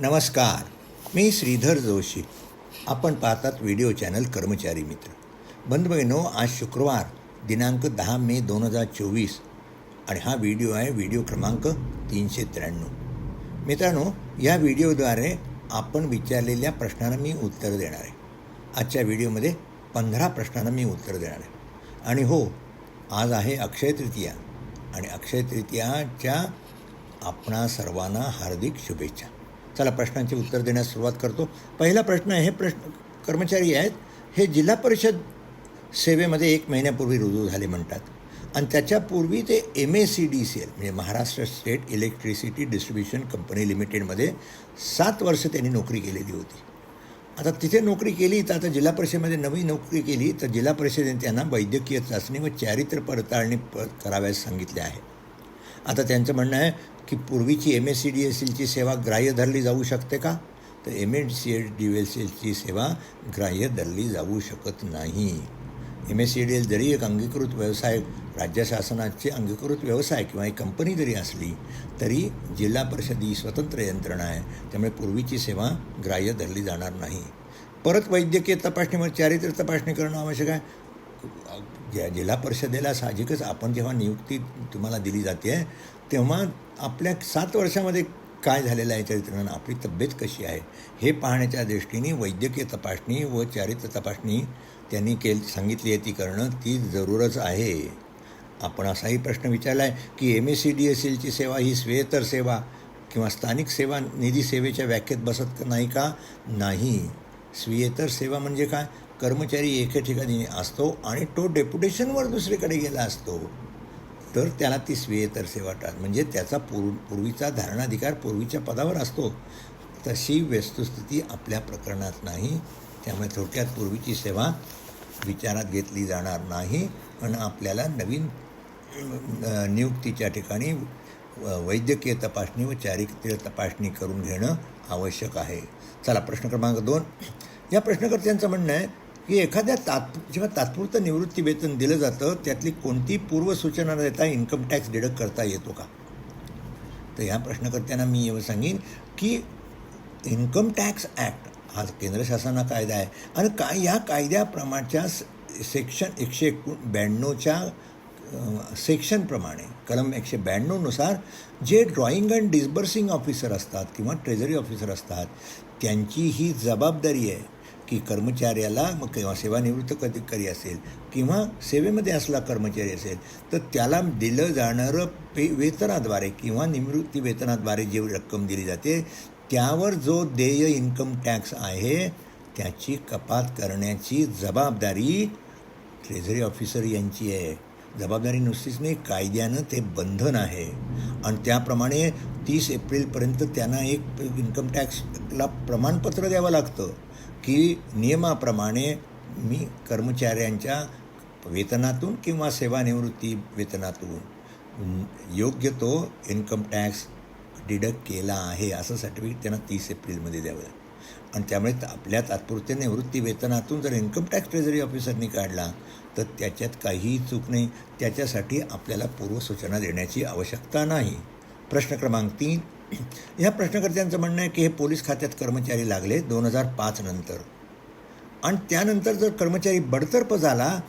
नमस्कार मी श्रीधर जोशी. आपण पाहतात व्हिडिओ चॅनल कर्मचारी मित्र. बंद बंधुभगिनो आज शुक्रवार दिनांक दहा मे दोन हजार चोवीस आणि हा व्हिडिओ आहे व्हिडिओ क्रमांक तीनशे त्र्याण्णव. मित्रांनो या व्हिडिओद्वारे आपण विचारलेल्या प्रश्नांना मी उत्तर देणार आहे. आजच्या व्हिडिओमध्ये पंधरा प्रश्नांना मी उत्तर देणार आहे. आणि हो आज आहे अक्षय तृतीया. आणि अक्षय तृतीयाच्या आपणा सर्वांना हार्दिक शुभेच्छा. चला प्रश्नांचे उत्तर देण्यास सुरुवात करतो. पहिला प्रश्न हे प्रश्न कर्मचारी आहेत हे जिल्हा परिषद सेवेमध्ये एक महिन्यापूर्वी रुजू झाले म्हणतात. आणि त्याच्यापूर्वी ते M A C D C L म्हणजे Maharashtra state electricity distribution company लिमिटेडमध्ये सात वर्ष त्यांनी नोकरी केलेली होती. आता तिथे नोकरी केली तर आता जिल्हा परिषदेमध्ये नवी नोकरी केली तर जिल्हा परिषदेने त्यांना वैद्यकीय चाचणी व चारित्र्य पडताळणी प कराव्यास सांगितले आहे. आता त्यांचं म्हणणं आहे की पूर्वीची M S C D S एलची सेवा ग्राह्य धरली जाऊ शकते का? तर M S C D S एलची सेवा ग्राह्य धरली जाऊ शकत नाही. M S C D L जरी एक अंगीकृत व्यवसाय राज्य शासनाची अंगीकृत व्यवसाय किंवा एक कंपनी जरी असली तरी जिल्हा परिषद ही स्वतंत्र यंत्रणा आहे. त्यामुळे पूर्वीची सेवा ग्राह्य धरली जाणार नाही. परत वैद्यकीय तपासणीमुळे चारित्र्य तपासणी करणं आवश्यक आहे. ज्या जिल्हा परिषदेला साहजिकच आपण जेव्हा नियुक्ती तुम्हाला दिली जाते तेव्हा आपल्या सात वर्षामध्ये काय झालेलं आहे चरित्रानं आपली तब्येत कशी आहे? हे पाहण्याच्या दृष्टीने वैद्यकीय तपासणी व चारित्र्य तपासणी त्यांनी केल सांगितली आहे. ती करणं ती जरूरच आहे. आपण असाही प्रश्न विचारला आहे की M S C D S एलची सेवा ही स्वेतर सेवा किंवा स्थानिक सेवा निधी सेवेच्या व्याख्येत बसत नाही का? नाही. स्वीयेतर सेवा म्हणजे काय? कर्मचारी एका ठिकाणी असतो आणि तो डेप्युटेशनवर दुसरीकडे गेला असतो तर त्याला ती स्वीयेतर सेवा टाळ म्हणजे त्याचा पूर्व पूर्वीचा धारणाधिकार पूर्वीच्या पदावर असतो. तशी वस्तुस्थिती आपल्या प्रकरणात नाही. त्यामुळे थोडक्यात पूर्वीची सेवा विचारात घेतली जाणार नाही. पण आपल्याला नवीन नियुक्तीच्या ठिकाणी वैद्यकीय तपासणी व चारित्र्य तपासणी करून घेणं आवश्यक आहे. चला प्रश्न क्रमांक दोन. या प्रश्नकर्त्यांचं म्हणणं आहे की एखाद्या तात जेव्हा तात्पुरतं निवृत्ती वेतन दिलं जातं त्यातली कोणती पूर्वसूचना देता इन्कम टॅक्स डिडक्ट करता येतो का? तर ह्या प्रश्नकर्त्यांना मी एवढं सांगेन की इन्कम टॅक्स ॲक्ट हा केंद्र शासना कायदा आहे. आणि काय या कायद्याप्रमाणच्या सेक्शन एकशे एकूण ब्याण्णवच्या सेक्शनप्रमाणे कलम एकशे ब्याण्णवनुसार जे ड्रॉईंग अँड डिस्बर्सिंग ऑफिसर असतात किंवा ट्रेझरी ऑफिसर असतात त्यांची ही जबाबदारी आहे. की कर्मचाऱ्याला मग किंवा सेवानिवृत्त अधिकारी असेल किंवा सेवेमध्ये असला कर्मचारी असेल तर त्याला दिलं जाणारं पे वेतनाद्वारे किंवा निवृत्ती वेतनाद्वारे जी रक्कम दिली जाते त्यावर जो देय इन्कम टॅक्स आहे त्याची कपात करण्याची जबाबदारी ट्रेझरी ऑफिसर यांची आहे. जबाबदारी नुसतीच नाही कायद्यानं ते बंधन आहे. आणि त्याप्रमाणे तीस एप्रिलपर्यंत त्यांना एक इन्कम टॅक्सला प्रमाणपत्र द्यावं लागतं. की नियमाप्रमाणे मी कर्मचाऱ्यांच्या वेतनातून किंवा सेवानिवृत्ती वेतनातून योग्य तो इन्कम टॅक्स डिडक्ट केला आहे असं सर्टिफिकेट त्यांना तीस एप्रिलमध्ये द्यावं लागतं. आणि त्यामुळे आपल्या तात्पुरत्या निवृत्ती वेतनातून जर इन्कम टॅक्स ट्रेझरी ऑफिसरनी काढला तर त्याच्यात काहीही चूक नाही. त्याच्यासाठी आपल्याला पूर्वसूचना देण्याची आवश्यकता नाही. प्रश्न क्रमांक तीन ह्या प्रश्नकर्त्यांचं म्हणणं आहे की हे पोलीस खात्यात कर्मचारी लागले दोन हजार पाच नंतर. आणि त्यानंतर जर कर्मचारी बडतर्फ झाला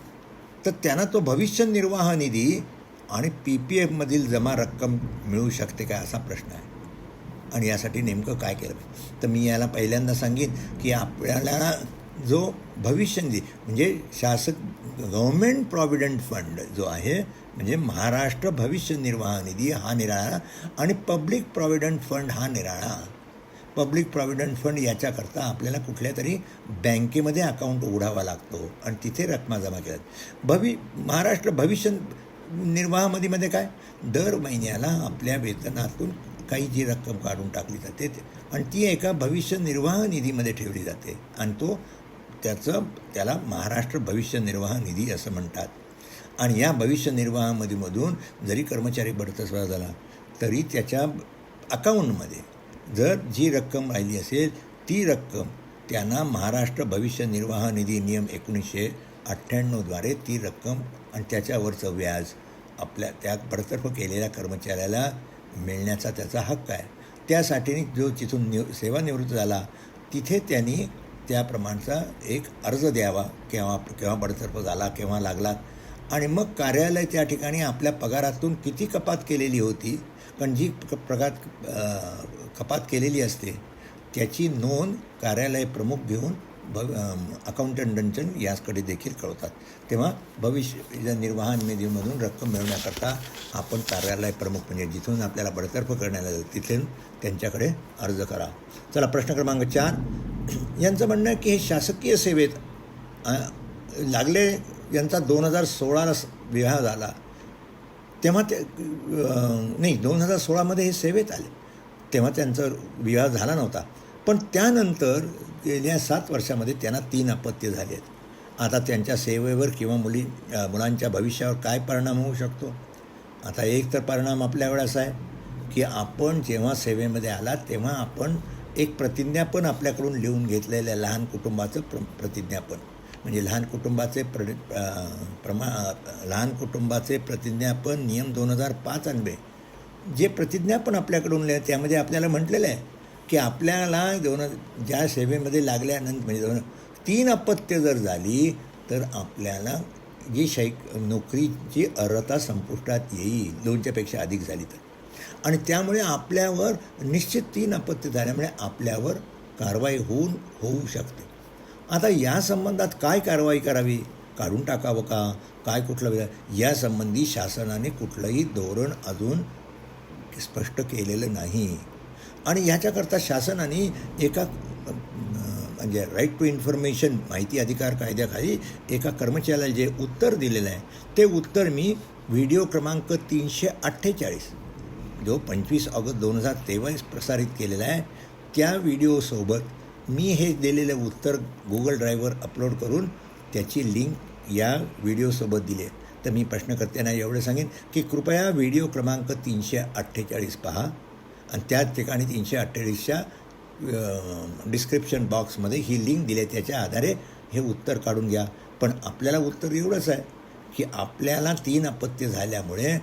तर त्यांना तो भविष्य निर्वाह निधी आणि पी पी एफमधील जमा रक्कम मिळू शकते का असा प्रश्न आहे. आणि यासाठी नेमकं काय केलं पाहिजे? तर मी याला पहिल्यांदा सांगेन की आपल्याला जो भविष्य निधी म्हणजे शासक गव्हर्मेंट प्रॉव्हिडंट फंड जो आहे म्हणजे महाराष्ट्र भविष्य निर्वाह निधी हा निराळा आणि पब्लिक प्रॉव्हिडंट फंड हा निराळा. पब्लिक प्रॉव्हिडंट फंड याच्याकरता आपल्याला कुठल्या तरी बँकेमध्ये अकाउंट उघडावा लागतो आणि तिथे रकमा जमा केल्यात भवि महाराष्ट्र भविष्य निर्वाहामध्ये काय? दर महिन्याला आपल्या वेतनातून काही जी रक्कम काढून टाकली जाते आणि ती एका भविष्य निर्वाह निधीमध्ये ठेवली जाते आणि तो त्याचं त्याला महाराष्ट्र भविष्य निर्वाह निधी असं म्हणतात. आणि या भविष्य निर्वाहामध्ये मधून जरी कर्मचारी बडतस्वा झाला तरी त्याच्या अकाऊंटमध्ये जर जी रक्कम राहिली असेल ती रक्कम त्यांना महाराष्ट्र भविष्य निर्वाह निधी नियम एकोणीसशे अठ्ठ्याण्णवद्वारे ती रक्कम आणि त्याच्यावरचं व्याज आपल्या त्या बडतर्फ केलेल्या कर्मचाऱ्याला मिळण्याचा त्याचा हक्क आहे. त्यासाठी जो तिथून निव सेवानिवृत्त झाला तिथे त्यांनी त्याप्रमाणचा एक अर्ज द्यावा केव्हा केव्हा बडतर्फ झाला केव्हा लागला. आणि मग कार्यालय त्या ठिकाणी आपल्या पगारातून किती कपात केलेली होती कारण जी क कपात केलेली असते त्याची नोंद कार्यालय प्रमुख घेऊन भव अकाउंटंट डंचन याचकडे देखील कळवतात. तेव्हा भविष्य निर्वाह निधीमधून रक्कम मिळवण्याकरता आपण कार्यालय प्रमुख म्हणजे जिथून आपल्याला बडतर्फ करण्यात तिथून त्यांच्याकडे अर्ज करा. चला प्रश्न क्रमांक चार. यांचं म्हणणं आहे की हे शासकीय सेवेत लागले यांचा दोन हजार सोळाला विवाह झाला. तेव्हा ते नाही दोन हजार सोळामध्ये हे सेवेत आले. तेव्हा त्यांचा विवाह झाला नव्हता. पण त्यानंतर गेल्या सात वर्षामध्ये त्यांना तीन अपत्य झाले आहेत. आता त्यांच्या सेवेवर किंवा मुली मुलांच्या भविष्यावर काय परिणाम होऊ शकतो? आता एक तर परिणाम आपल्यावर असा आहे की आपण जेव्हा सेवेमध्ये आलात तेव्हा आपण एक प्रतिज्ञापन आपल्याकडून लिहून घेतलेलं आहे लहान कुटुंबाचं प्र प्रतिज्ञापन. म्हणजे लहान कुटुंबाचे प्र प्रमा लहान कुटुंबाचे प्रतिज्ञापन नियम दोन हजार पाच अन्वये जे प्रतिज्ञापन आपल्याकडून लिहिलं त्यामध्ये आपल्याला म्हटलेलं आहे की आपल्याला दोन ज्या सेवेमध्ये लागल्यानंतर म्हणजे दोन तीन अपत्य जर झाली तर आपल्याला जी शैक नोकरीची अर्हता संपुष्टात येईल दोनच्यापेक्षा अधिक झाली तर. आणि त्यामुळे आपल्यावर निश्चित तीन आपत्ती झाल्यामुळे म्हणजे आपल्यावर कारवाई होऊन होऊ शकते. आता या संबंधात काय कारवाई करावी? काढून टाकावं का? काय कुठलं यासंबंधी शासनाने कुठलंही धोरण अजून स्पष्ट केलेलं नाही. आणि ह्याच्याकरता शासनाने एका म्हणजे राईट टू इन्फॉर्मेशन माहिती अधिकार कायद्याखाली एका कर्मचाऱ्याला जे उत्तर दिलेलं आहे ते उत्तर मी व्हिडिओ क्रमांक तीनशे अठ्ठेचाळीस जो पंचवीस ऑगस्ट दोन हजार तेवीस प्रसारित केलेला आहे त्या व्हिडिओसोबत मी हे दिलेलं उत्तर गुगल ड्राईव्हवर अपलोड करून त्याची लिंक या व्हिडिओसोबत दिली आहे. तर मी प्रश्नकर्त्यांना एवढं सांगेन की कृपया व्हिडिओ क्रमांक तीनशे अठ्ठेचाळीस पहा आणि त्याच ठिकाणी तीनशे अठ्ठेचाळीसच्या डिस्क्रिप्शन बॉक्समध्ये ही लिंक दिली आहे. त्याच्या आधारे हे उत्तर काढून घ्या. पण आपल्याला उत्तर एवढंच आहे की आपल्याला तीन अपत्य झाल्यामुळे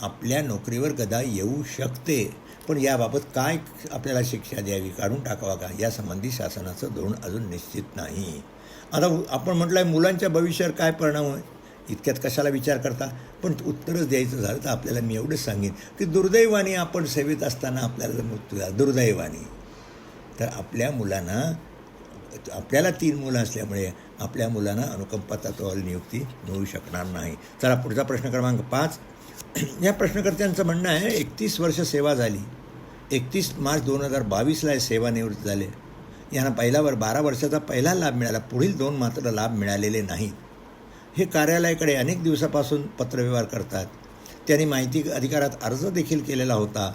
आपल्या नोकरीवर गदा येऊ शकते. पण याबाबत काय आपल्याला शिक्षा द्यावी काढून टाकावा का? यासंबंधी शासनाचं धोरण अजून निश्चित नाही. आता आपण म्हटलं आहे मुलांच्या भविष्यावर काय परिणाम होईल? इतक्यात कशाला विचार करता? पण उत्तरच द्यायचं झालं तर आपल्याला मी एवढंच सांगेन की दुर्दैवाने आपण सेवेत असताना आपल्याला मृत्यू झाला दुर्दैवाने. तर आपल्या मुलांना आपल्याला तीन मुलं असल्यामुळे आपल्या मुलांना अनुकंपा तत्वावर नियुक्ती मिळू शकणार नाही. चला पुढचा प्रश्न क्रमांक पाच. या प्रश्नकर्त्यांचं म्हणणं आहे एकतीस वर्ष सेवा झाली. एकतीस मार्च दोन हजार बावीसला हे सेवानिवृत्त झाले. यांना पहिल्यावर बारा वर्षाचा पहिला लाभ मिळाला. पुढील दोन मात्र लाभ मिळालेले नाहीत. हे कार्यालयाकडे अनेक दिवसापासून पत्रव्यवहार करतात. त्यांनी माहिती अधिकारात अर्ज देखील केलेला होता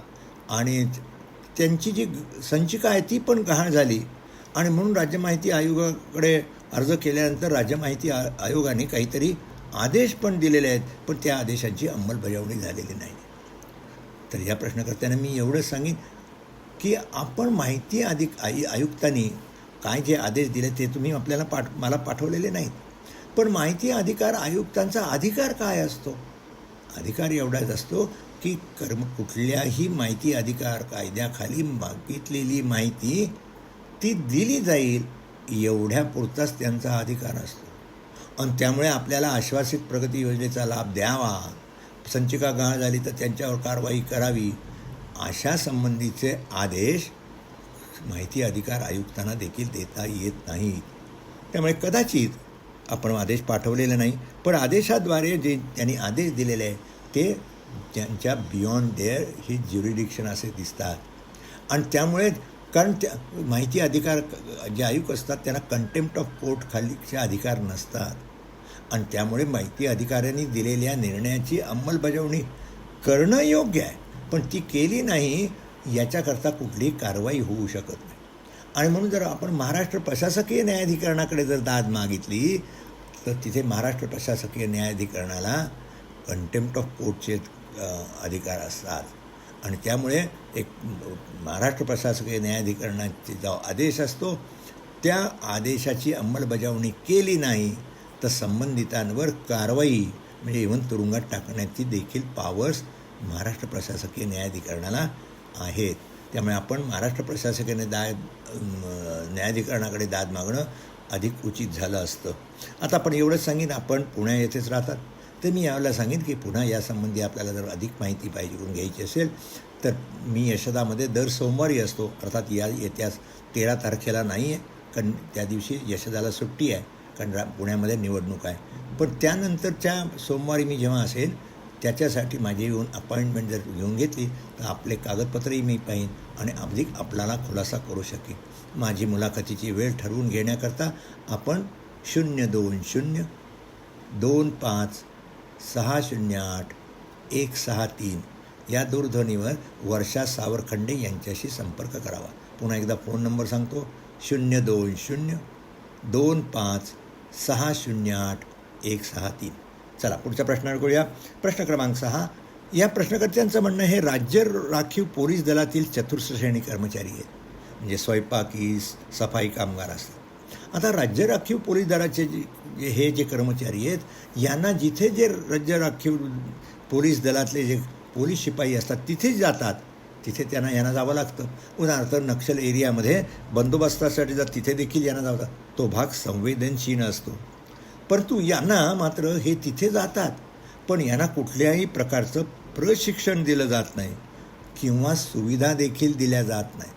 आणि त्यांची जी संचिका आहे ती पण गहाण झाली. आणि म्हणून राज्य माहिती आयोगाकडे अर्ज केल्यानंतर राज्य माहिती आ आयोगाने काहीतरी आदेश पण दिलेले आहेत पण त्या आदेशांची अंमलबजावणी झालेली नाही. तर या प्रश्नकर्त्यांना मी एवढंच सांगेन की आपण माहिती अधिक आय आयुक्तांनी काय जे आदेश दिले ते तुम्ही आपल्याला पाठ मला पाठवलेले नाहीत. पण माहिती अधिकार आयुक्तांचा अधिकार काय असतो? अधिकार एवढाच असतो की कर्म कुठल्याही माहिती अधिकार कायद्याखाली मागितलेली माहिती ती दिली जाईल एवढ्यापुरताच त्यांचा अधिकार असतो. आणि त्यामुळे आपल्याला आश्वासित प्रगती योजनेचा लाभ द्यावा. संचिका गहाळ झाली तर त्यांच्यावर कारवाई करावी. अशा संबंधीचे आदेश माहिती अधिकार आयुक्तांना देखील देता येत नाहीत त्यामुळे कदाचित आपण आदेश पाठवलेला नाही पण आदेशाद्वारे जे त्यांनी आदेश दिलेले आहे ते त्यांच्या बियॉन्ड देअर ही ज्युरिडिक्शन असे दिसतात. आणि त्यामुळे कारण त्या माहिती अधिकार जे आयुक्त असतात त्यांना कंटेम्प्ट ऑफ कोर्ट खालीचे अधिकार नसतात. आणि त्यामुळे माहिती अधिकाऱ्यांनी दिलेल्या निर्णयाची अंमलबजावणी करणं योग्य आहे. पण ती केली नाही याच्याकरता कुठलीही कारवाई होऊ शकत नाही. आणि म्हणून जर आपण महाराष्ट्र प्रशासकीय न्यायाधिकरणाकडे जर दाद मागितली तर तिथे महाराष्ट्र प्रशासकीय न्यायाधिकरणाला कंटेम्प्ट ऑफ कोर्टचे अधिकार असतात. आणि त्यामुळे एक महाराष्ट्र प्रशासकीय न्यायाधिकरणाचे जो आदेश असतो त्या आदेशाची अंमलबजावणी केली नाही तर संबंधितांवर कारवाई म्हणजे इव्हन तुरुंगात टाकण्याची देखील पावर्स महाराष्ट्र प्रशासकीय न्यायाधिकरणाला आहेत. त्यामुळे आपण महाराष्ट्र प्रशासकाने दाद न्यायाधिकरणाकडे दाद मागणं अधिक उचित झालं असतं. आता आपण एवढंच सांगेन आपण पुण्या येथेच राहतात. तर मी यावेळेला सांगेन की पुन्हा यासंबंधी आपल्याला जर अधिक माहिती पाहिजे करून घ्यायची असेल तर मी यशदामध्ये दर सोमवारी असतो. अर्थात या येत्या तेरा तारखेला नाही आहे कारण त्या दिवशी यशदाला सुट्टी आहे. कारण रा पुण्यामध्ये निवडणूक आहे. पण त्यानंतरच्या सोमवारी मी जेव्हा असेल त्याच्यासाठी माझी येऊन अपॉइंटमेंट जर घेऊन घेतली तर आपले कागदपत्रही मी पाहीन आणि अधिक आपल्याला खुलासा करू शकेन. माझी मुलाखतीची वेळ ठरवून घेण्याकरता आपण शून्य दोन शून्य दोन पाच सहा शून्य आठ एक सहा तीन या दूरध्वनीवर वर्षा सावरखंडे यांच्याशी संपर्क करावा. पुन्हा एकदा फोन नंबर सांगतो. शून्य दोन शून्य दोन पाच सहा शून्य आठ एक सहा तीन. चला पुढच्या प्रश्नावर करूया. प्रश्न क्रमांक सहा. या प्रश्नकर्त्यांचं म्हणणं हे राज्य राखीव पोलीस दलातील चतुर्थ श्रेणी कर्मचारी आहेत. म्हणजे स्वयंपाकी सफाई कामगार असतात. आता राज्य राखीव पोलीस दलाचे जे हे जे कर्मचारी आहेत यांना जिथे जे राज्य राखीव पोलीस दलातले जे पोलीस शिपाई असतात तिथेच जातात तिथे त्यांना यांना जावं लागतं. उदाहरणार्थ नक्षल एरियामध्ये बंदोबस्तासाठी जर तिथे देखील यांना जावं लागतं. तो भाग संवेदनशील असतो. परंतु यांना मात्र हे तिथे जातात. पण यांना कुठल्याही प्रकारचं प्रशिक्षण दिलं जात नाही किंवा सुविधा देखील दिल्या जात नाही.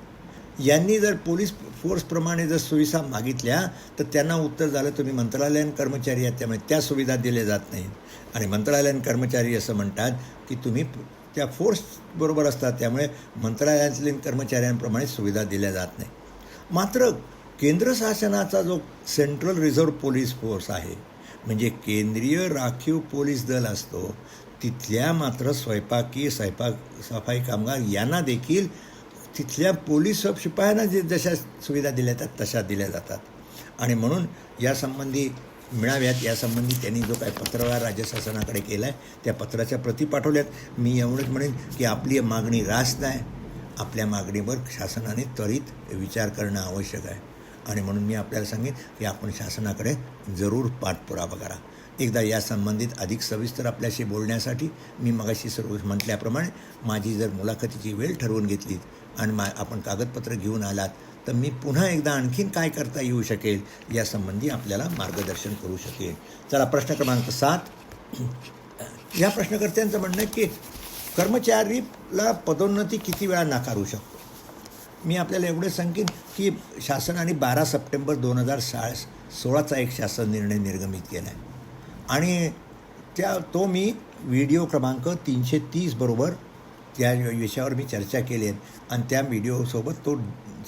यांनी जर पोलीस फोर्सप्रमाणे जर सुविधा मागितल्या तर त्यांना उत्तर झालं तुम्ही मंत्रालयीन कर्मचारी आहेत त्यामुळे त्या सुविधा दिल्या जात नाहीत आणि मंत्रालयीन कर्मचारी असं म्हणतात की तुम्ही त्या फोर्सबरोबर असतात त्यामुळे मंत्रालयातील कर्मचाऱ्यांप्रमाणे सुविधा दिल्या जात नाही. मात्र केंद्र शासनाचा जो सेंट्रल रिझर्व्ह पोलीस फोर्स आहे म्हणजे केंद्रीय राखीव पोलीस दल असतो तिथल्या मात्र स्वयंपाकी स्वयंपाक सफाई कामगार यांना देखील तिथल्या पोलीस शिपायांना जे जशा सुविधा दिल्या जातात तशा दिल्या जातात. आणि म्हणून यासंबंधी मिळाव्यात यासंबंधी त्यांनी जो काही पत्रव्यवहार राज्य शासनाकडे केला आहे त्या पत्राच्या प्रती पाठवल्यात. मी एवढंच म्हणेन की आपली मागणी रास्त आहे. आपल्या मागणीवर शासनाने त्वरित विचार करणं आवश्यक आहे. आणि म्हणून मी आपल्याला सांगेन की आपण शासनाकडे जरूर पाठपुरावा करा. एकदा या संबंधित अधिक सविस्तर आपल्याशी बोलण्यासाठी मी मगाशी सर्व म्हटल्याप्रमाणे माझी जर मुलाखतीची वेळ ठरवून घेतली आणि मा आपण कागदपत्र घेऊन आलात तर मी पुन्हा एकदा आणखीन काय करता येऊ शकेल यासंबंधी आपल्याला मार्गदर्शन करू शकेल चला प्रश्न क्रमांक सात. या प्रश्नकर्त्यांचं म्हणणं आहे की कर्मचारीला पदोन्नती किती वेळा नाकारू शकतो? मी आपल्याला एवढं सांगेन की शासनाने बारा सप्टेंबर दोन हजार सा सोळाचा एक शासन निर्णय निर्गमित केला आहे आणि त्या तो मी व्हिडिओ क्रमांक तीनशे तीस बरोबर त्या विषयावर मी चर्चा केली आहे. आणि त्या व्हिडिओसोबत तो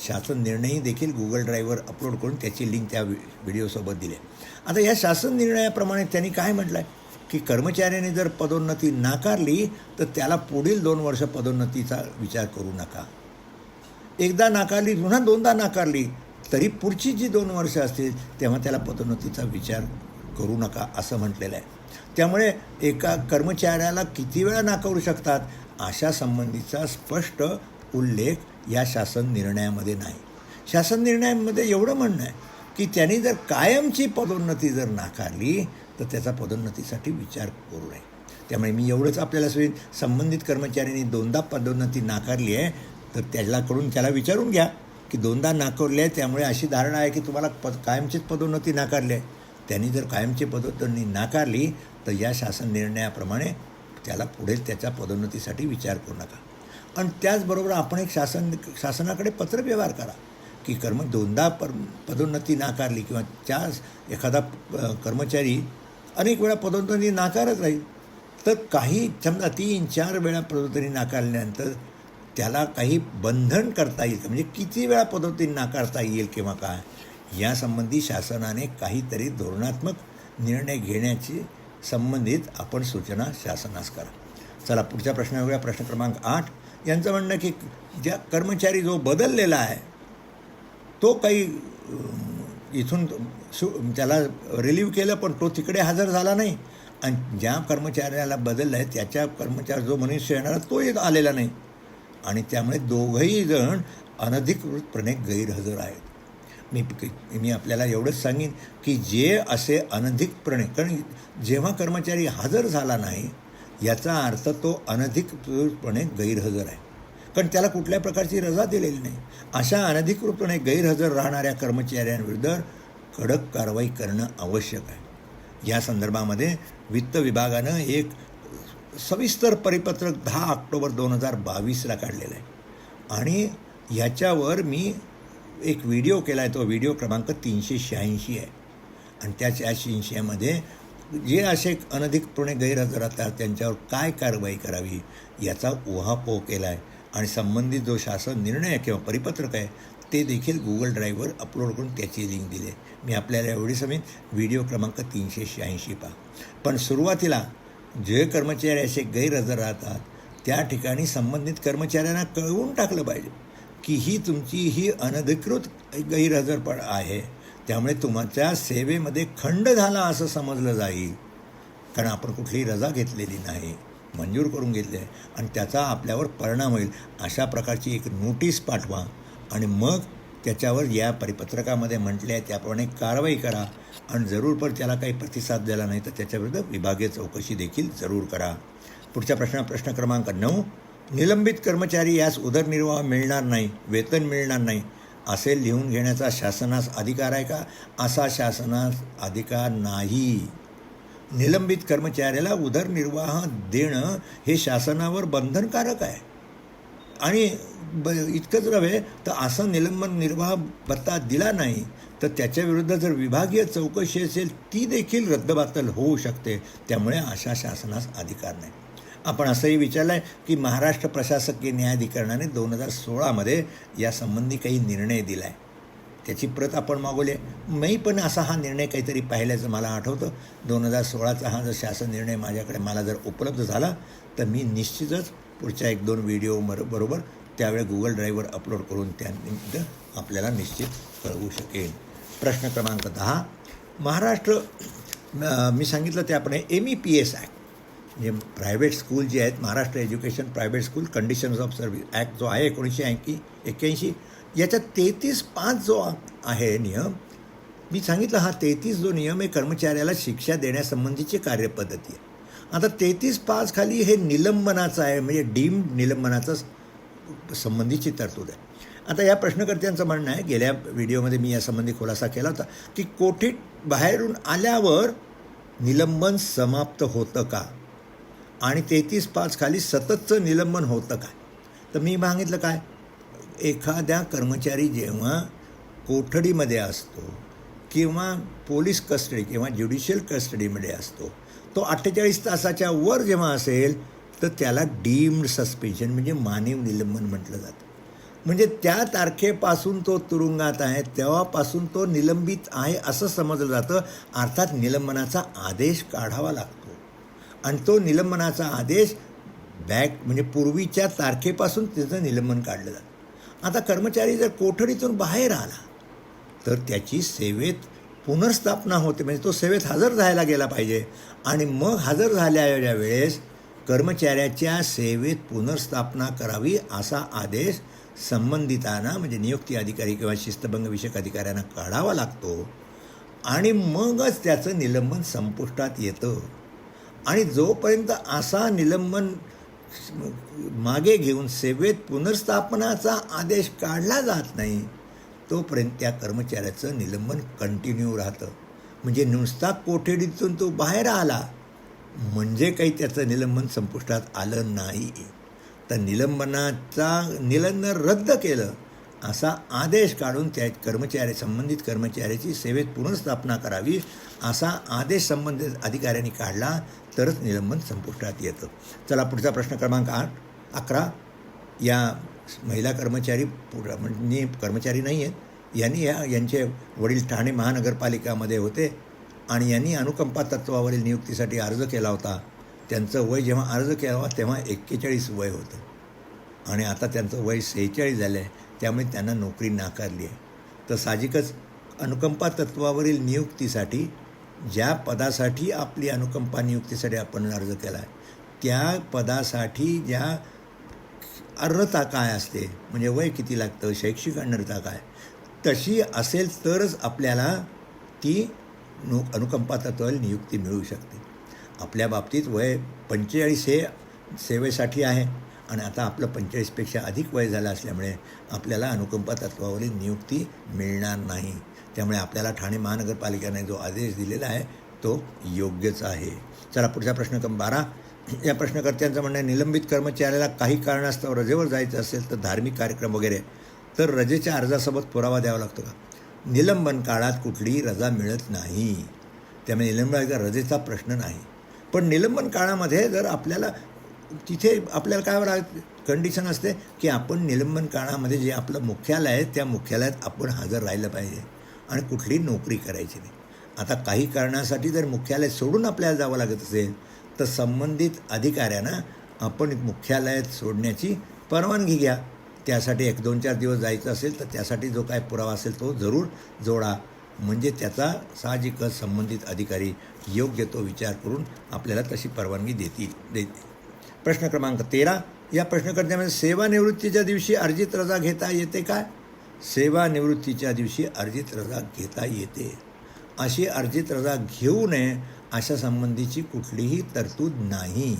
शासन निर्णयही देखील गुगल ड्राईव्हवर अपलोड करून त्याची लिंक त्या व्हिडिओसोबत दिली आहे. आता या शासन निर्णयाप्रमाणे त्यांनी काय म्हटलं आहे की कर्मचाऱ्याने जर पदोन्नती नाकारली तर त्याला पुढील दोन वर्ष पदोन्नतीचा विचार करू नका. एकदा नाकारली पुन्हा दोनदा नाकारली तरी पुढची जी दोन वर्षं असतील तेव्हा त्याला पदोन्नतीचा विचार करू नका असं म्हटलेलं आहे. त्यामुळे एका कर्मचाऱ्याला किती वेळा नाकारू शकतात अशा संबंधीचा स्पष्ट उल्लेख या शासन निर्णयामध्ये नाही. शासन निर्णयामध्ये एवढं म्हणणं आहे की त्यांनी जर कायमची पदोन्नती जर नाकारली तर त्याचा पदोन्नतीसाठी विचार करू नये. त्यामुळे मी एवढंच आपल्याला सांगेन संबंधित कर्मचाऱ्यांनी दोनदा पदोन्नती नाकारली आहे तर त्याच्याकडून त्याला विचारून घ्या की दोनदा नाकारले आहे त्यामुळे अशी धारणा आहे की तुम्हाला पद कायमचीच पदोन्नती नाकारली आहे. त्यांनी जर कायमची पदोन्नती नाकारली तर या शासन निर्णयाप्रमाणे त्याला पुढे त्याच्या पदोन्नतीसाठी विचार करू नका. आणि त्याचबरोबर आपण एक शासन शासनाकडे पत्रव्यवहार करा की कर्म दोनदा पर पदोन्नती नाकारली किंवा त्या एखादा कर्मचारी अनेक वेळा पदोन्नती नाकारत राहील. तर काही समजा तीन चार वेळा पदोन्नती नाकारल्यानंतर त्याला काही बंधन करता येईल म्हणजे किती वेळा पद्धतीने नाकारता येईल किंवा काय? यासंबंधी शासनाने काहीतरी धोरणात्मक निर्णय घेण्याची संबंधित आपण सूचना शासनास करा. चला पुढच्या प्रश्नावेगळ्या प्रश्न क्रमांक आठ. यांचं म्हणणं की ज्या कर्मचारी जो बदललेला आहे तो काही इथून सु त्याला रिलीव्ह केलं पण तो तिकडे हजर झाला नाही. आणि ज्या कर्मचाऱ्याला बदललं आहे त्याच्या कर्मचारी जो मनुष्य येणारा तो येत आलेला नाही. आणि त्यामुळे दोघंही जण अनधिकृतपणे गैरहजर आहेत. मी मी आपल्याला एवढंच सांगेन की जे असे अनधिकपणे कारण जेव्हा कर्मचारी हजर झाला नाही याचा अर्थ तो अनधिकृतपणे गैरहजर आहे. कारण त्याला कुठल्या प्रकारची रजा दिलेली नाही. अशा अनधिकृतपणे गैरहजर राहणाऱ्या कर्मचाऱ्यांविरुद्ध कडक कारवाई करणं आवश्यक आहे. या संदर्भामध्ये वित्त विभागानं एक सविस्तर परिपत्रक दहा ऑक्टोबर दोन हजार बावीसला काढलेलं आहे. आणि ह्याच्यावर मी एक व्हिडिओ केला आहे तो व्हिडिओ क्रमांक तीनशे शहाऐंशी आहे. आणि त्या शहाऐंशीमध्ये जे असे अनधिकपणे गैरहजर असतात त्यांच्यावर काय कारवाई करावी याचा उहापोह केला आहे आणि संबंधित जो शासन निर्णय किंवा परिपत्रक आहे ते देखील गुगल ड्राईव्हवर अपलोड करून त्याची लिंक दिली आहे. मी आपल्याला एवढी समेत व्हिडिओ क्रमांक तीनशे शहाऐंशी पहा. पण सुरुवातीला जे कर्मचारी असे गैरहजर राहतात त्या ठिकाणी संबंधित कर्मचाऱ्यांना कळवून टाकलं पाहिजे की ही तुमची ही अनधिकृत गैरहजरपण आहे. त्यामुळे तुमच्या सेवेमध्ये खंड झाला असं समजलं जाईल. कारण आपण कुठलीही रजा घेतलेली नाही मंजूर करून घेतली आहे. आणि त्याचा आपल्यावर परिणाम होईल. अशा प्रकारची एक नोटीस पाठवा आणि मग त्याच्यावर या परिपत्रकामध्ये म्हटले आहे त्याप्रमाणे कारवाई करा आणि जरूर पण त्याला काही प्रतिसाद दिला नाही तर त्याच्याविरुद्ध विभागीय चौकशी देखील जरूर करा. पुढच्या प्रश्न प्रश्न क्रमांक नऊ निलंबित कर्मचारी यास उदरनिर्वाह मिळणार नाही वेतन मिळणार नाही असे लिहून घेण्याचा शासनास अधिकार आहे का? असा शासनास अधिकार नाही. निलंबित कर्मचाऱ्याला उदरनिर्वाह देणं हे शासनावर बंधनकारक आहे. आणि ब इतकंच नव्हे तर असं निलंबन निर्वाह भत्ता दिला नाही तर त्याच्याविरुद्ध जर विभागीय चौकशी असेल ती देखील रद्दबातल होऊ शकते. त्यामुळे अशा शासनास अधिकार नाही. आपण असंही विचारलं आहे की महाराष्ट्र प्रशासकीय न्यायाधिकरणाने दोन हजार सोळामध्ये यासंबंधी काही निर्णय दिला आहे त्याची प्रत आपण मागवली मी पण असा हा निर्णय काहीतरी पाहिल्याचं मला आठवतं. दोन हजार सोळाचा हा जर शासन निर्णय माझ्याकडे मला जर उपलब्ध झाला तर मी निश्चितच पुढच्या एक दोन व्हिडिओ बरोबर त्यावेळी गुगल ड्राईव्हवर अपलोड करून त्यानिमित्त आपल्याला निश्चित कळवू शकेल. प्रश्न क्रमांक दहा महाराष्ट्र मी सांगितलं त्याप्रमाणे M E P S act म्हणजे प्रायव्हेट स्कूल जे आहेत Maharashtra education private school conditions of service act जो आहे एकोणीसशे ऐंशी एक्क्याऐंशी याच्यात तेहतीस पाच जो आहे नियम मी सांगितलं हा तेहतीस जो नियम आहे कर्मचाऱ्याला शिक्षा देण्यासंबंधीची कार्यपद्धती आहे. आता तेहतीस पाच खाली हे निलंबनाचं आहे म्हणजे डीम निलंबनाचं संबंधीची तरतूद आहे. आता या प्रश्नकर्त्यांचं म्हणणं आहे गेल्या व्हिडिओमध्ये मी यासंबंधी खुलासा केला होता की कोठीत बाहेरून आल्यावर निलंबन समाप्त होतं का? आणि तेहतीस पाच खाली सततचं निलंबन होतं काय तर मी मागितलं काय? एखाद्या कर्मचारी जेव्हा कोठडीमध्ये असतो किंवा पोलीस कस्टडी किंवा ज्युडिशियल कस्टडीमध्ये असतो तो अठ्ठेचाळीस तासाच्या वर जेव्हा असेल तर त्याला डीम्ड सस्पेन्शन म्हणजे मानव निलंबन म्हटलं जातं. म्हणजे त्या तारखेपासून तो तुरुंगात आहे तेव्हापासून तो निलंबित आहे असं समजलं जातं. अर्थात निलंबनाचा आदेश काढावा लागतो. आणि तो निलंबनाचा आदेश बॅक म्हणजे पूर्वीच्या तारखेपासून त्याचं निलंबन काढलं जातं. आता कर्मचारी जर कोठडीतून बाहेर आला तर त्याची सेवेत पुनर्स्थापना होते. म्हणजे तो सेवेत हजर राहायला गेला पाहिजे. आणि मग हजर झालेल्या वेळेस कर्मचाऱ्याच्या सेवेत पुनर्स्थापना करावी असा आदेश संबंधितांना म्हणजे नियुक्ती अधिकारी किंवा शिस्तभंग विषयक अधिकाऱ्यांना काढावा लागतो. आणि मगच त्याचं निलंबन संपुष्टात येतं. आणि जोपर्यंत असा निलंबन मागे घेऊन सेवेत पुनर्स्थापनाचा आदेश काढला जात नाही तोपर्यंत त्या कर्मचाऱ्याचं निलंबन कंटिन्यू राहतं. म्हणजे नुसता कोठडीतून तो बाहेर आला म्हणजे काही त्याचं निलंबन संपुष्टात आलं नाही. तर निलंबनाचा निलंबन रद्द केलं असा आदेश काढून त्या कर्मचारी संबंधित कर्मचाऱ्याची सेवेत पुनर्स्थापना करावी असा आदेश संबंधित अधिकाऱ्यांनी काढला तरच निलंबन संपुष्टात येतं. चला पुढचा प्रश्न क्रमांक आठ अकरा. या महिला कर्मचारी म्हणजे कर्मचारी नाही आहेत यांनी या यांचे वडील ठाणे महानगरपालिकामध्ये होते आणि यांनी अनुकंपा तत्वावरील नियुक्तीसाठी अर्ज केला होता. त्यांचं वय जेव्हा अर्ज केला तेव्हा एक्केचाळीस वय होतं. आणि आता त्यांचं वय सेहेचाळीस झालं आहे त्यामुळे त्यांना नोकरी नाकारली आहे तर साहजिकच अनुकंपा तत्वावरील नियुक्तीसाठी ज्या पदासाठी आपली अनुकंपा नियुक्तीसाठी आपण अर्ज केला आहे त्या पदासाठी ज्या अर्हता काय असते? म्हणजे वय किती लागतं? शैक्षिक अर्हता काय? तशी असेल तरच आपल्याला ती नु अनुकंपा तत्वावरील नियुक्ती मिळू शकते. आपल्या बाबतीत वय पंचेचाळीस हे सेवेसाठी आहे आणि आता आपलं पंचेचाळीसपेक्षा अधिक वय झालं असल्यामुळे आपल्याला अनुकंपा तत्वावरील नियुक्ती मिळणार नाही. त्यामुळे आपल्याला ठाणे महानगरपालिकेने जो आदेश दिलेला आहे तो योग्यच आहे. चला पुढचा प्रश्न क्रमांक बारा. या प्रश्नकर्त्यांचं म्हणणं आहे निलंबित कर्मचाऱ्याला काही कारणास्तव रजेवर जायचं असेल तर धार्मिक कार्यक्रम वगैरे तर रजेच्या अर्जासोबत पुरावा द्यावा लागतो का? निलंबन काळात कुठलीही रजा मिळत नाही. त्यामुळे निलंबन रजेचा प्रश्न नाही. पण निलंबन काळामध्ये जर आपल्याला तिथे आपल्याला काय बरं कंडिशन असते की आपण निलंबन काळामध्ये जे आपलं मुख्यालय आहे त्या मुख्यालयात आपण हजर राहिलं पाहिजे आणि कुठलीही नोकरी करायची नाही. आता काही कारणासाठी जर मुख्यालय सोडून आपल्याला जावं लागत असेल तर संबंधित अधिकाऱ्यांना आपण मुख्यालयात सोडण्याची परवानगी घ्या. त्यासाठी एक दोन चार दिवस जायचं असेल तर त्यासाठी जो काय पुरावा असेल तो जरूर जोडा. म्हणजे त्याचा साहजिकच संबंधित अधिकारी योग्य तो विचार करून आपल्याला तशी परवानगी देतील देते प्रश्न क्रमांक तेरा. या प्रश्नकर्त्यामध्ये सेवानिवृत्तीच्या दिवशी अर्जित रजा घेता येते काय सेवानिवृत्तीच्या दिवशी अर्जित रजा घेता येते. अशी अर्जित रजा घेऊ नये अशा संबंधीची कुठलीही तरतूद नाही.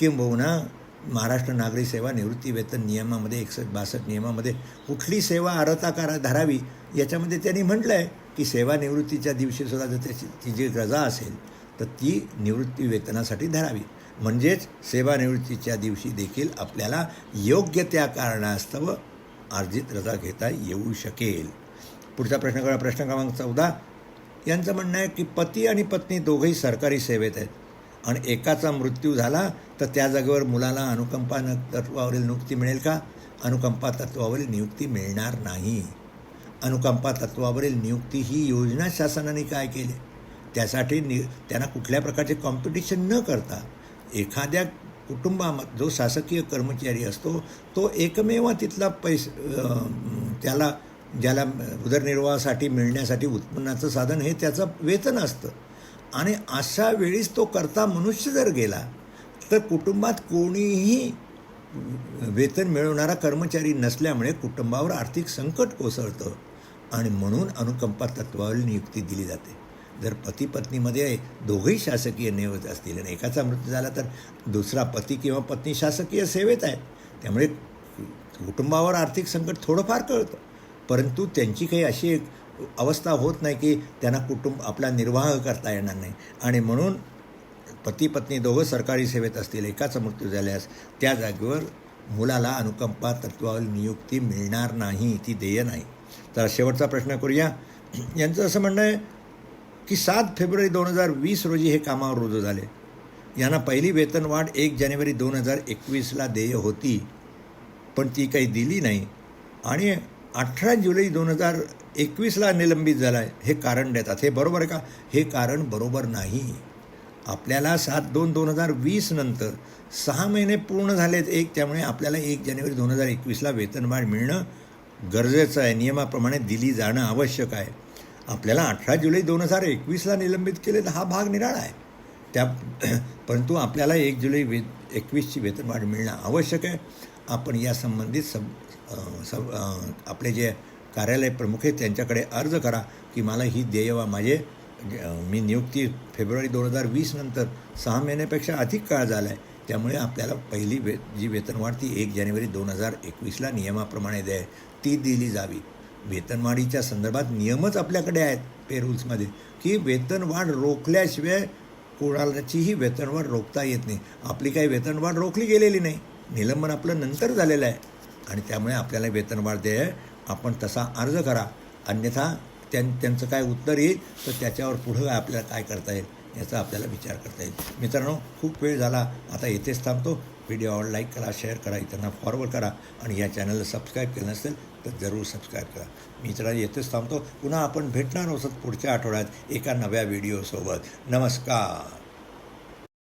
किंबहुना महाराष्ट्र नागरी सेवा निवृत्ती वेतन नियमामध्ये एकसष्ट बासष्ट नियमामध्ये कुठली सेवा अर्हता करा धरावी याच्यामध्ये त्यांनी म्हटलं आहे की सेवानिवृत्तीच्या दिवशीसुद्धा जर त्याची ती जी रजा असेल तर ती निवृत्ती वेतनासाठी धरावी. म्हणजेच सेवानिवृत्तीच्या दिवशी देखील आपल्याला योग्य त्या कारणास्तव अर्जित रजा घेता येऊ शकेल. पुढचा प्रश्न करा. प्रश्न क्रमांक चौदा. यांचं म्हणणं आहे की पती आणि पत्नी दोघंही सरकारी सेवेत आहेत. आणि एकाचा मृत्यू झाला तर त्या जागेवर मुलाला अनुकंपा न तत्वावरील नियुक्ती मिळेल का? अनुकंपा तत्वावरील नियुक्ती मिळणार नाही. अनुकंपा तत्वावरील नियुक्ती ही योजना शासनाने काय केली? त्यासाठी नि त्यांना कुठल्या प्रकारचे कॉम्पिटिशन न करता एखाद्या कुटुंबामध्ये जो शासकीय कर्मचारी असतो तो एकमेव तिथला पैस त्याला ज्याला उदरनिर्वाहासाठी मिळण्यासाठी उत्पन्नाचं साधन हे त्याचं वेतन असतं. आणि अशा वेळीच तो करता मनुष्य जर गेला तर कुटुंबात कोणीही वेतन मिळवणारा कर्मचारी नसल्यामुळे कुटुंबावर आर्थिक संकट कोसळतं आणि म्हणून अनुकंपा तत्वावर नियुक्ती दिली जाते. जर पती पत्नीमध्ये दोघंही शासकीय नियुक्त असतील आणि एकाचा मृत्यू झाला तर दुसरा पती किंवा पत्नी शासकीय सेवेत आहे. त्यामुळे कुटुंबावर आर्थिक संकट थोडंफार कळतं. परंतु त्यांची काही अशी एक अवस्था होत नाही की त्यांना कुटुंब आपला निर्वाह करता येणार नाही. आणि म्हणून पती पत्नी दोघं सरकारी सेवेत असतील एकाचा मृत्यू झाल्यास त्या जागेवर मुलाला अनुकंपा तत्वावर नियुक्ती मिळणार नाही ती देय नाही. तर शेवटचा प्रश्न करूया. यांचं असं म्हणणं आहे की सात फेब्रुवारी दोन हजार वीस रोजी हे कामावर रुजू झाले. यांना पहिली वेतनवाढ एक जानेवारी दोन हजार एकवीसला देय होती पण ती काही दिली नाही. आणि अठरा जुलै दोन हजार एकवीसला निलंबित झाला आहे हे कारण देतात. हे बरोबर आहे का? हे कारण बरोबर नाही. आपल्याला सात दोन दोन हजार वीस नंतर सहा महिने पूर्ण झालेत एक त्यामुळे आपल्याला एक जानेवारी दोन हजार एकवीसला वेतनवाढ मिळणं गरजेचं आहे. नियमाप्रमाणे दिली जाणं आवश्यक आहे. आपल्याला अठरा जुलै दोन हजार एकवीसला निलंबित केले तर हा भाग निराळा आहे. त्या परंतु आपल्याला एक जुलै वे एकवीसची वेतनवाढ मिळणं आवश्यक आहे. आपण या संबंधित सब सब आपले जे कार्यालय प्रमुख आहेत त्यांच्याकडे अर्ज करा की मला ही देयवा माझे मी नियुक्ती फेब्रुवारी दोन हजार वीस नंतर सहा महिन्यापेक्षा अधिक काळ झाला आहे त्यामुळे आपल्याला पहिली वे जी वेतनवाढ ती एक जानेवारी दोन हजार एकवीसला नियमाप्रमाणे द्याय ती दिली जावी. वेतनवाढीच्या संदर्भात नियमच आपल्याकडे आहेत पे रूल्समध्ये की वेतनवाढ रोखल्याशिवाय कोणाचीही वेतनवाढ रोखता येत नाही. आपली काही वेतनवाढ रोखली गेलेली नाही. निलंबन आपलं नंतर झालेलं आहे. आणि त्यामुळे आपल्याला वेतनवाढ दे आपण तसा अर्ज करा. अन्यथा त्यां त्यांचं काय उत्तर येईल तर त्याच्यावर पुढं आपल्याला काय करता येईल याचा आपल्याला विचार करता येईल. मित्रांनो खूप वेळ झाला. आता येथेच थांबतो. व्हिडिओ आवड लाईक करा शेअर करा इतरांना फॉरवर्ड करा आणि या चॅनलला सबस्क्राईब केलं नसेल तर जरूर सबस्क्राईब करा. मित्रांनो येथेच थांबतो. पुन्हा आपण भेटणार असत पुढच्या आठवड्यात एका नव्या व्हिडिओसोबत. नमस्कार.